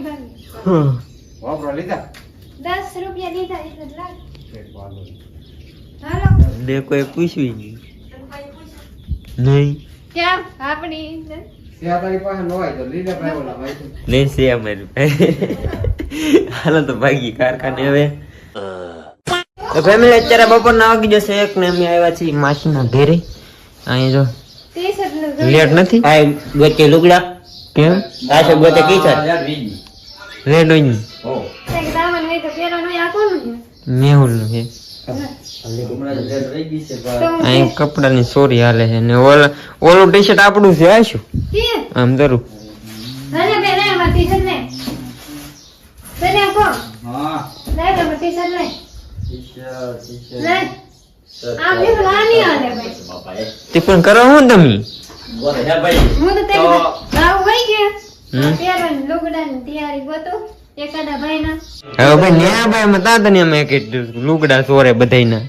ભાગની હમ. વાપરો લીધા? દસ રૂપિયા દીધા એટલે લાગ. ને કોઈ પૂછવી નહીં. નહીં. ક્યાં? આપણી તો લીધા ભાઈ ઓલા ભાઈ. તો. નહીં છે અમારી હાલો તો ભાગી કારખાને હવે. તો ફેમિલી અત્યારે બપોરના વાગી જશે. એક ને અમે આવ્યા છીએ માસીના ઘેરે. અહીં જો. લેટ નથી. આ ગોચે લુગડા. કેમ? આ છે ગોચે કી છે. રેડ આ કોનું છે? મેહુલનું અહીં કપડાની સોરી હાલે છે ને ઓલ ઓલું ટી શર્ટ આપણું છે આશું આમ ધરું. ટિફિન કરો હું તમે? બોલે હે ભાઈ. હું તો હવે ભાઈ ન્યા ભાઈ માં દાદા ને અમે કે લુગડા ચોરે બધાયના.